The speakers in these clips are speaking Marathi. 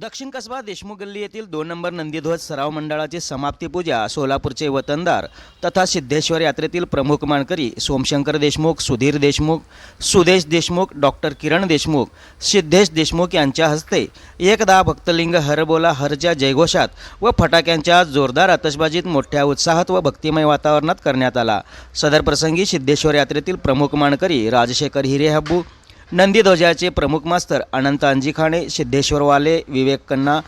दक्षिण कसबा देशमुख गल्ली येथील दोन नंबर नंदीध्वज सराव मंडळाची समाप्ती पूजा सोलापूरचे वतनदार तथा सिद्धेश्वर यात्रेतील प्रमुख मानकरी सोमशंकर देशमुख सुधीर देशमुख सुदेश देशमुख डॉक्टर किरण देशमुख सिद्धेश देशमुख यांच्या हस्ते एकदा भक्तलिंग हरबोला हरच्या जयघोषात व फटाक्यांच्या जोरदार आतषबाजीत मोठ्या उत्साहात व भक्तिमय वातावरणात करण्यात आला. सदर प्रसंगी सिद्धेश्वर यात्रेतील प्रमुख मानकरी राजशेखर हिरे हब्बू नंदीध्वजाचे प्रमुख मास्तर अनंत अंजिखाणे सिद्धेश्वरवाले विवेक कन्ना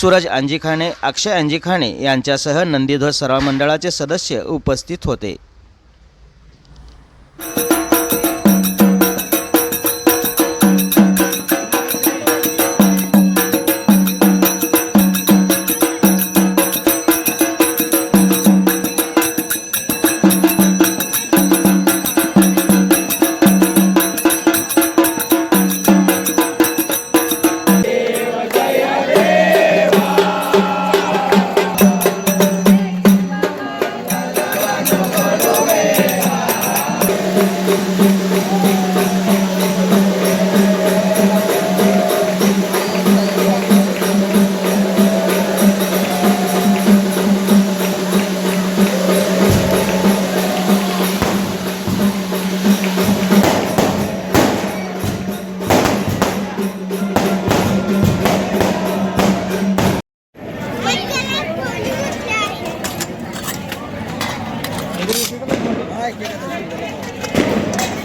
सूरज अंजिखाणे अक्षय अंजिखाणे यांच्यासह नंदीध्वज सराव मंडळाचे सदस्य उपस्थित होते. Ay, qué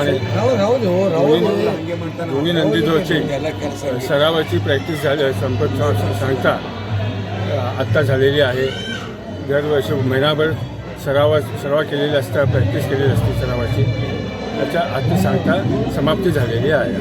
प्रमाणे दोन्ही नंदीध्वजची सरावाची प्रॅक्टिस झाली संपत सांगता आत्ता झालेली आहे. दरवर्षी महिनाभर सरावा सराव केलेला असता प्रॅक्टिस केलेली असते सरावाची. त्याच्या आत्ता सांगता समाप्ती झालेली आहे.